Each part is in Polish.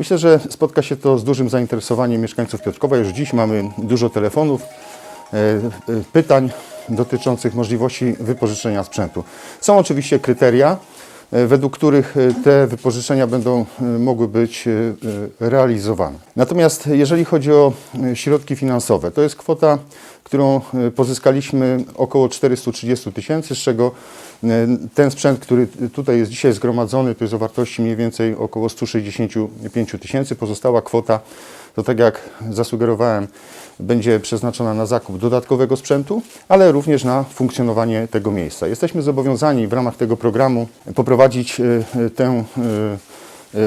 Myślę, że spotka się to z dużym zainteresowaniem mieszkańców Piotrkowa. Już dziś mamy dużo telefonów, e, e, pytań dotyczących możliwości wypożyczenia sprzętu. Są oczywiście kryteria, e, według których te wypożyczenia będą mogły być realizowane. Natomiast jeżeli chodzi o środki finansowe, to jest kwota, którą e, pozyskaliśmy około 430 tysięcy, z czego e, ten sprzęt, który tutaj jest dzisiaj zgromadzony, to jest o wartości mniej więcej około 165 tysięcy. Pozostała kwota, to tak jak zasugerowałem, będzie przeznaczona na zakup dodatkowego sprzętu, ale również na funkcjonowanie tego miejsca. Jesteśmy zobowiązani w ramach tego programu poprowadzić e, tę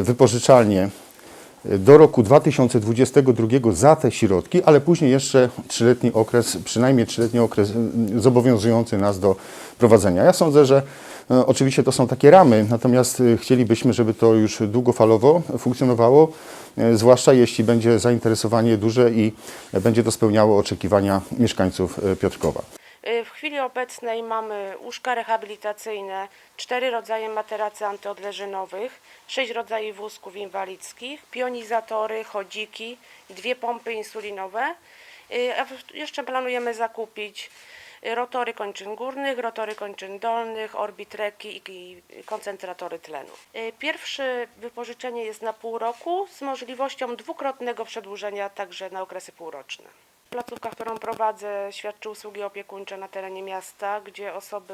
wypożyczalnię do roku 2022 za te środki, ale później jeszcze trzyletni okres, przynajmniej trzyletni okres y, zobowiązujący nas do prowadzenia. Ja sądzę, że e, oczywiście to są takie ramy, natomiast y, chcielibyśmy, żeby to już długofalowo funkcjonowało, e, zwłaszcza jeśli będzie zainteresowanie duże i e, będzie to spełniało oczekiwania mieszkańców e, Piotrkowa. Y, W chwili obecnej mamy łóżka rehabilitacyjne, cztery rodzaje materacy antyodleżynowych, sześć rodzajów wózków inwalidzkich, pionizatory, chodziki, dwie pompy insulinowe. Y, jeszcze planujemy zakupić y, rotory kończyn górnych, rotory kończyn dolnych, orbitreki i koncentratory tlenu. Pierwsze wypożyczenie jest na pół roku z możliwością dwukrotnego przedłużenia także na okresy półroczne. Placówka, którą prowadzę, świadczy usługi opiekuńcze na terenie miasta, gdzie osoby,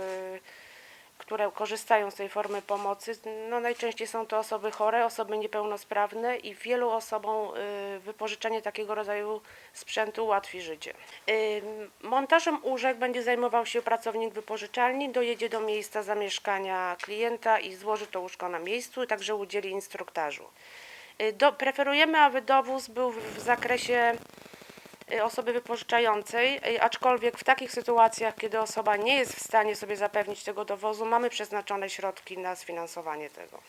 które korzystają z tej formy pomocy, no najczęściej są to osoby chore, osoby niepełnosprawne i wielu osobom y, wypożyczenie takiego rodzaju sprzętu ułatwi życie. Y, Montażem łóżek będzie zajmował się pracownik wypożyczalni, dojedzie do miejsca zamieszkania klienta i złoży to łóżko na miejscu, także udzieli instruktażu. Y, Do, preferujemy, aby dowóz był w, zakresie osoby wypożyczającej, y, aczkolwiek w takich sytuacjach, kiedy osoba nie jest w stanie sobie zapewnić tego dowozu, mamy przeznaczone środki na sfinansowanie tego.